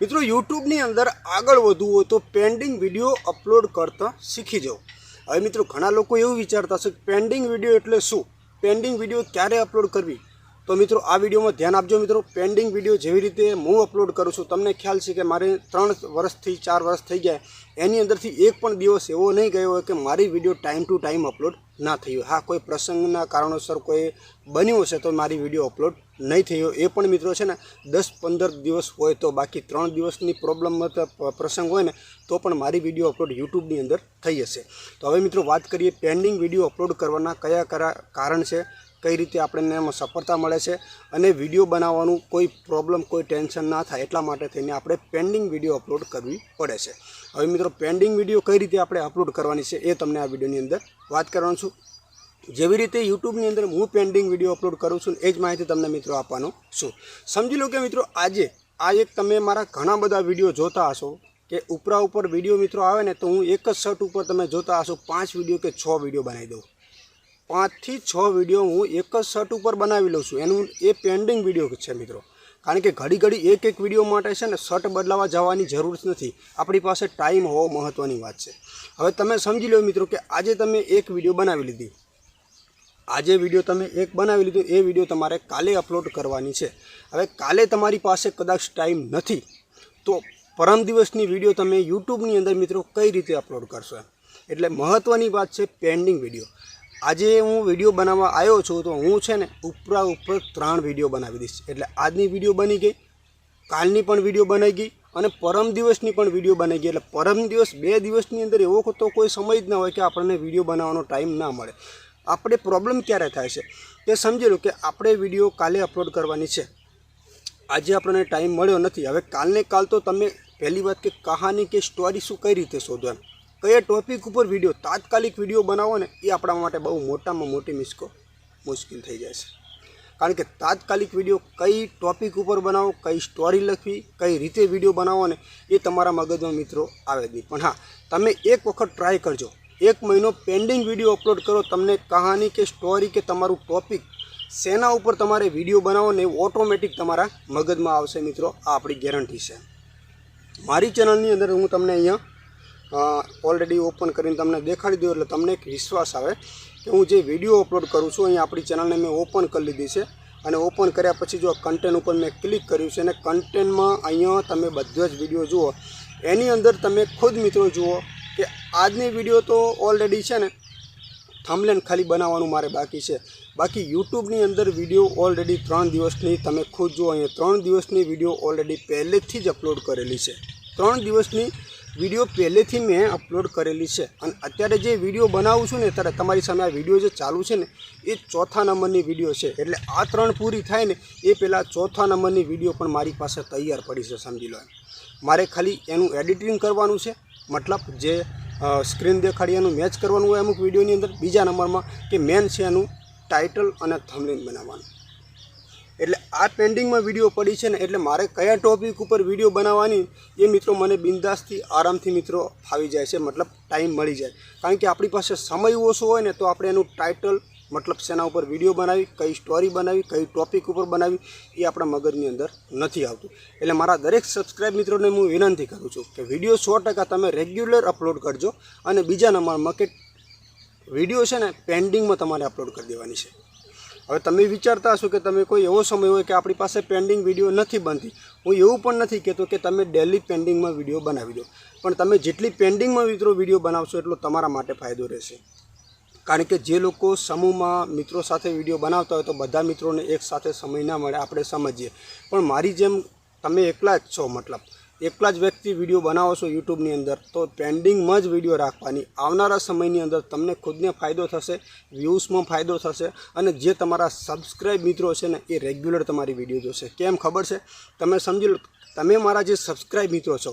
મિત્રો, યુટ્યુબની અંદર આગળ વધવું હોય તો પેન્ડિંગ વીડિયો અપલોડ કરતા શીખી જાઓ. હવે મિત્રો, ઘણા લોકો એવું વિચારતા હશે કે પેન્ડિંગ વીડિયો એટલે શું? પેન્ડિંગ વીડિયો ક્યારે અપલોડ કરવી? તો મિત્રો, આ વિડીયોમાં ધ્યાન આપજો મિત્રો. પેન્ડિંગ વીડિયો જેવી રીતે હું અપલોડ કરું છું, તમને ખ્યાલ છે કે મારે ત્રણ વર્ષથી ચાર વર્ષ થઈ ગયા. એની અંદરથી એક પણ દિવસ એવો નહીં ગયો હોય કે મારી video time to time upload ના થઈ હોય. હા, કોઈ પ્રસંગના કારણોસર કોઈ બન્યું હશે તો મારી વીડિયો અપલોડ નહીં થયો. એ પણ મિત્રો છે ને, દસ પંદર દિવસ હોય તો બાકી ત્રણ દિવસની પ્રોબ્લેમ પ્રસંગ હોય ને, તો પણ મારી વીડિયો અપલોડ યુટ્યુબની અંદર થઈ જશે તો હવે મિત્રો વાત કરીએ પેન્ડિંગ વીડિયો અપલોડ કરવાના કયા કયા કારણ છે, કઈ રીતે આપણને એમાં સફળતા મળે છે, અને વીડિયો બનાવવાનું કોઈ પ્રોબ્લેમ કોઈ ટેન્શન ના થાય એટલા માટે થઈને આપણે પેન્ડિંગ વીડિયો અપલોડ કરવી પડે છે. હવે મિત્રો પેન્ડિંગ વીડિયો કઈ રીતે આપણે અપલોડ કરવાની છે એ તમને આ વિડીયોની અંદર વાત કરવાનું છું. જેવી રીતે યુટ્યુબની અંદર હું પેન્ડિંગ વીડિયો અપલોડ કરું છું, એ જ માહિતી તમને મિત્રો આપવાનો છું. સમજી લો કે મિત્રો, આજે આ એક તમે મારા ઘણા બધા વીડિયો જોતા હશો કે ઉપરા ઉપર વીડિયો મિત્રો આવે ને, તો હું એક જ શર્ટ ઉપર તમે જોતા હશો, પાંચ વીડિયો કે છ વીડિયો બનાવી દઉં. પાંચથી છ વીડિયો હું એક જ શર્ટ ઉપર બનાવી લઉં છું. એનું એ પેન્ડિંગ વીડિયો છે મિત્રો. કારણ કે ઘડી ઘડી એક એક વીડિયો માટે છે ને શર્ટ બદલાવા જવાની જરૂર જ નથી. આપણી પાસે ટાઈમ હોવો મહત્ત્વની વાત છે. હવે તમે સમજી લો મિત્રો કે આજે તમે એક વીડિયો બનાવી લીધી. આજે વીડિયો તમે એક બનાવી લીધો, એ વીડિયો તમારે કાલે અપલોડ કરવાની છે. હવે કાલે તમારી પાસે કદાચ ટાઈમ નથી, તો પરમ દિવસની વીડિયો તમે યુટ્યુબની અંદર મિત્રો કઈ રીતે અપલોડ કરશો એટલે મહત્ત્વની વાત છે પેન્ડિંગ વીડિયો આજે હું વીડિયો બનાવવા આવ્યો છું, તો હું છે ને ઉપરા ઉપર ત્રણ વીડિયો બનાવી દઈશ. એટલે આજની વીડિયો બની ગઈ, કાલની પણ વીડિયો બનાવી ગઈ, અને પરમ દિવસની પણ વીડિયો બનાવી ગઈ. એટલે પરમ દિવસ બે દિવસની અંદર એવો તો કોઈ સમય જ ના હોય કે આપણને વીડિયો બનાવવાનો ટાઈમ ના મળે. આપણે પ્રોબ્લેમ ક્યારે થાય છે? તે સમજી લો કે આપણે વીડિયો કાલે અપલોડ કરવાની છે. આજે આપણને ટાઈમ મળ્યો નથી. હવે કાલને કાલ તો તમે પહેલી વાત કે કહાની કે સ્ટોરી શું કઈ રીતે શોધો એમ? કયા ટોપિક ઉપર વીડિયો તાત્કાલિક વીડિયો બનાવો ને, એ આપણા માટે બહુ મોટામાં મોટી મિસ્કો, મુશ્કેલ થઈ જાય છે. કારણ કે તાત્કાલિક વીડિયો કઈ ટોપિક ઉપર બનાવો, કઈ સ્ટોરી લખવી, કઈ રીતે વીડિયો બનાવો ને, એ તમારા મગજમાં મિત્રો આવે જ નહીં પણ હા, તમે એક વખત ટ્રાય કરજો. એક મહિનો પેન્ડિંગ વીડિયો અપલોડ કરો, તમને કહાની કે સ્ટોરી કે તમારું ટોપિક શેના ઉપર તમારે વીડિયો બનાવો ને ઓટોમેટિક તમારા મગજમાં આવશે મિત્રો. આ આપણી ગેરંટી છે. મારી ચેનલની અંદર હું તમને અહીંયા ઓલરેડી ઓપન કરીને તમને દેખાડી દઉં એટલે તમને એક વિશ્વાસ આવે કે હું જે વીડિયો અપલોડ કરું છું, અહીંયા આપણી ચેનલને મેં ઓપન કરી લીધી છે અને ઓપન કર્યા પછી જો કન્ટેન્ટ ઉપર મેં ક્લિક કર્યું છે અને કન્ટેન્ટમાં અહીંયા તમે બધો જ વીડિયો જુઓ. એની અંદર તમે ખુદ મિત્રો જુઓ આજની વીડિયો તો ઓલરેડી છે ને થમલેન ખાલી બનાવવાનું મારે બાકી છે. બાકી યુટ્યુબની અંદર વીડિયો ઓલરેડી ત્રણ દિવસની, તમે ખુદ જુઓ અહીંયા ત્રણ દિવસની વીડિયો ઓલરેડી પહેલેથી જ અપલોડ કરેલી છે. ત્રણ દિવસની વીડિયો પહેલેથી મેં અપલોડ કરેલી છે. અને અત્યારે જે વીડિયો બનાવું છું ને ત્યારે તમારી સામે આ વીડિયો જે ચાલુ છે ને, એ ચોથા નંબરની વીડિયો છે. એટલે આ ત્રણ પૂરી થાય ને, એ પહેલાં ચોથા નંબરની વીડિયો પણ મારી પાસે તૈયાર પડી છે, સમજી લો મારે ખાલી એનું એડિટિંગ કરવાનું છે. મતલબ જે સ્ક્રીન દેખાડી એનું મેચ કરવાનું હોય અમુક વિડીયોની અંદર. બીજા નંબરમાં કે મેન છે એનું ટાઇટલ અને થમલેન બનાવવાનું. એટલે આ પેન્ડિંગમાં વીડિયો પડી છે ને, એટલે મારે કયા ટોપિક ઉપર વીડિયો બનાવવાની એ મિત્રો મને બિંદાસથી, આરામથી મિત્રો ફાવી જાય છે. મતલબ ટાઈમ મળી જાય. કારણ કે આપણી પાસે સમય ઓછો હોય ને, તો આપણે એનું ટાઇટલ મતલબ શેના ઉપર વીડિયો બનાવી, કઈ સ્ટોરી બનાવી, કઈ ટોપિક ઉપર બનાવી, એ આપણા મગજની અંદર નથી આવતું. એટલે મારા દરેક સબસ્ક્રાઇબ મિત્રોને હું વિનંતી કરું છું કે વીડિયો સો ટકા તમે રેગ્યુલર અપલોડ કરજો અને બીજા નંબરમાં કે વીડિયો છે ને પેન્ડિંગમાં તમારે અપલોડ કરી દેવાની છે. હવે તમે વિચારતા હશો કે તમે કોઈ એવો સમય હોય કે આપણી પાસે પેન્ડિંગ વીડિયો નથી બનતી. હું એવું પણ નથી કહેતો કે તમે ડેલી પેન્ડિંગમાં વીડિયો બનાવી દો. પણ તમે જેટલી પેન્ડિંગમાં મિત્રો વીડિયો બનાવશો એટલો તમારા માટે ફાયદો રહેશે. કારણ કે જે લોકો સમૂહમાં મિત્રો સાથે વીડિયો બનાવતા હોય તો બધા મિત્રોને એક સાથે સમય ના મળે, આપણે સમજીએ. પણ મારી જેમ તમે એકલા જ છો મતલબ. એકલા જ વ્યક્તિ વીડિયો બનાવો છો યુટ્યુબની અંદર, તો પેન્ડિંગમાં જ વીડિયો રાખવાની. આવનારા સમયની અંદર તમને ખુદને ફાયદો થશે, વ્યૂઝમાં ફાયદો થશે અને જે તમારા સબસ્ક્રાઈબ મિત્રો છે ને, એ રેગ્યુલર તમારી વીડિયો જોશે. કેમ ખબર છે? તમે સમજી લો, તમે મારા જે સબસ્ક્રાઈબ મિત્રો છો,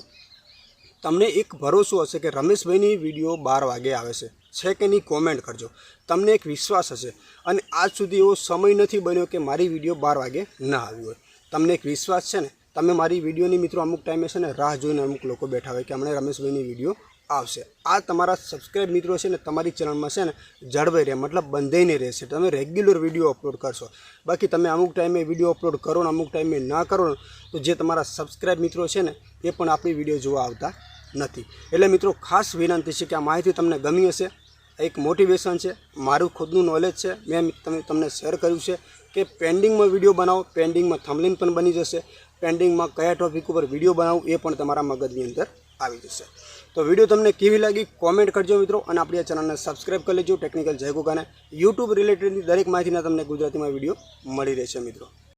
તમને એક ભરોસો હશે કે રમેશભાઈની વીડિયો બાર વાગે આવે છે. છે કે નહીં કોમેન્ટ કરજો. તમને એક વિશ્વાસ હશે. અને આજ સુધી એવો સમય નથી બન્યો કે મારી વીડિયો બાર વાગે ના આવી હોય. તમને એક વિશ્વાસ છે ને? તમે મારી વિડીયોની મિત્રો અમુક ટાઈમે છે ને રાહ જોઈને અમુક લોકો બેઠા હોય કે હમણાં રમેશભાઈની વીડિયો આવશે. આ તમારા સબસ્ક્રાઈબ મિત્રો છે ને તમારી ચેનલમાં છે ને જળવાઈ રહે, મતલબ બંધાઈને રહેશે તમે રેગ્યુલર વીડિયો અપલોડ કરશો. બાકી તમે અમુક ટાઈમે વીડિયો અપલોડ કરો ને અમુક ટાઈમે ના કરો ને, તો જે તમારા સબસ્ક્રાઈબ મિત્રો છે ને, એ પણ આપણી વીડિયો જોવા આવતા નથી. એટલે મિત્રો ખાસ વિનંતી છે કે આ માહિતી તમને ગમી હશે એક મોટિવેશન છે. મારું ખુદનું નોલેજ છે. મેં તમે તમને શેર કર્યું છે કે પેન્ડિંગમાં વીડિયો બનાવો પેન્ડિંગમાં થમલિન પણ બની જશે. પેન્ડિંગમાં કયા ટોપિક ઉપર વીડિયો બનાવો એ પણ તમારા મગજની અંદર આવી જશે. તો વીડિયો તમને કેવી લાગી કોમેન્ટ કરજો મિત્રો અને આપણી આ ચેનલને સબસ્ક્રાઈબ કરી લેજો. ટેકનિકલ જયગુકાને યુટ્યુબ રિલેટેડની દરેક માહિતીના તમને ગુજરાતીમાં વીડિયો મળી રહેશે મિત્રો.